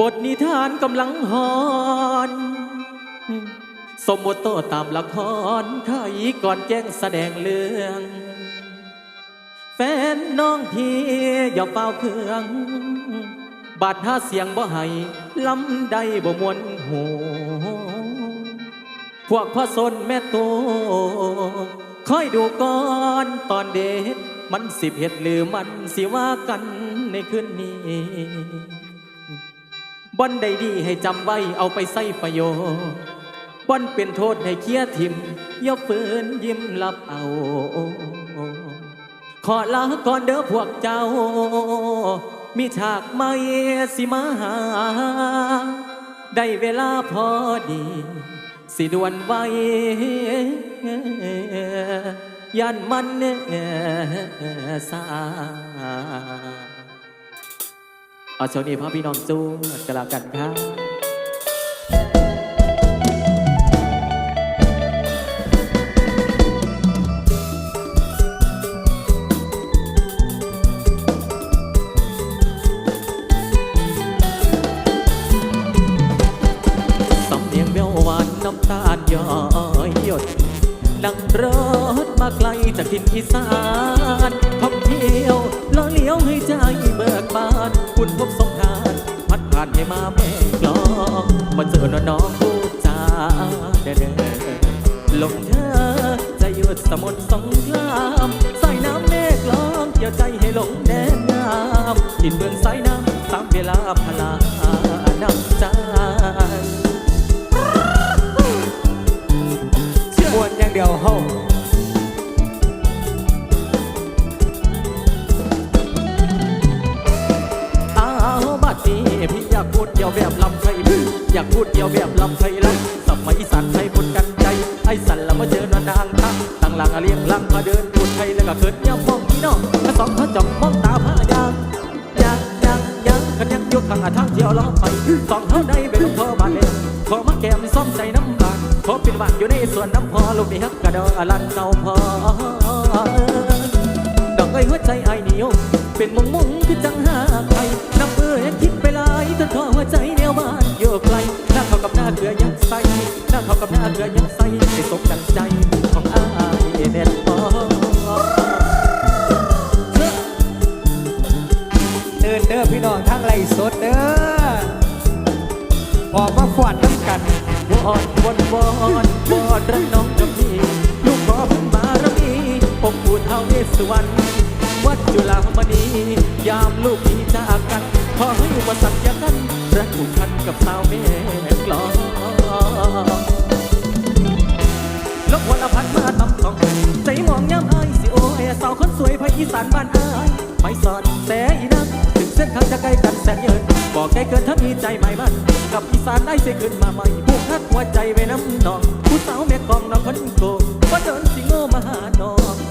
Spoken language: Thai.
บทนิทานกำลังฮอน สมบทโตตามละครไขก่อนแจ้งแสดงเรื่อง แฟนน้องพี่อย่าเฝ้าเครื่อง บาดหาเสียงบ่ให้ลำใดบ่มวนหูพวกพ่อสนแม่โต คอยดูก่อนตอนเด็ดมันสิบเห็ดหรือมันสิว่ากันในคืนนี้บ่นใดดีให้จำไว้เอาไปใส่ประโยชน์บ่นเป็นโทษให้เคียทิมอย่าฝืนยิ้มรับเอา ขอลาก่อนเด้อพวกเจ้า มีฉากไม่สิมาหา ได้เวลาพอดี สิดวนไว้ยันมันสาเอาช่วนี้พ่อพี่น้องจูกันละกันครับ น้ำตาลย้อยหยด นั่งรถมาไกลจากถิ่นอีสานท่องเที่ยวล้อเลี้ยวให้ใจเบิกบาน คุณพบสงกรารพัดผ่านให้มาแม่กลองมาเจอน้องน้องพูดจาเด้อเด้อลงเธอจะหยุดสมุทรสงครามสายน้ำแม่กลองเกี่ยวใจให้หลงแดนงามดินเมืองสายน้ำตามเวลาพลาน้ำใจ ดียวเฮาอาวบัดนี้พี่อยากพูดเดียวแบบลำไทยพี่อยากพูดเดียวแบบลำไทยลำสมัยอีสานไทยคนกันใจ ไอ้สันละมาเจอนานางทั้งตั้งหลังอาเลียงลังมาเดินพูดไทยแล้วก็เกิดย่ำมองพี่น้องสองเขาจ้องมองตาพระ กันยังยกทางอาทางเที่ยวล้อไปสองเท่าได้ไปลงพอบานเองขอมาแก้มซ่อมใจน้ำบานขอเป็นบานอยู่ในสวนน้ำพอลูกนี่ฮักกระดองอลันเก่าพอดอกไอ้หัวใจไอ้นิยมเป็นมงมงคือจังหาใครน้ำ เดินเด้อพี่น้องทั้งไรสดเด้อออกมาฟอนน้ำกันวอนวอนวอนวอนรักน้องกับพี่ลูกขอพิ่งบารมีองค์ปู่ท้าวเวสสุวรรณวัดจุฬามณียามลูกพี่จากกัน ขอให้อุปสรรคอย่ากันรักผูกพันกับสาวแม่กลองลบวันละพันมาตำสอง ใจมองย้ำอายสิโอยสาวคนสวยภาคอีสานบ้านอาย ไม่สอนแต่อีนักถึงเส้นทางจะไกลกันแสนเยินบอกได้เกินถ้ามีใจใหม่มั่นกับอีสานได้เสีขึ้นมาใหม่บุกทัดหัวใจไว้น้ำนองผู้สาวแม่กองนองคนโกงว่าเดินสิโง่มาหาน้อง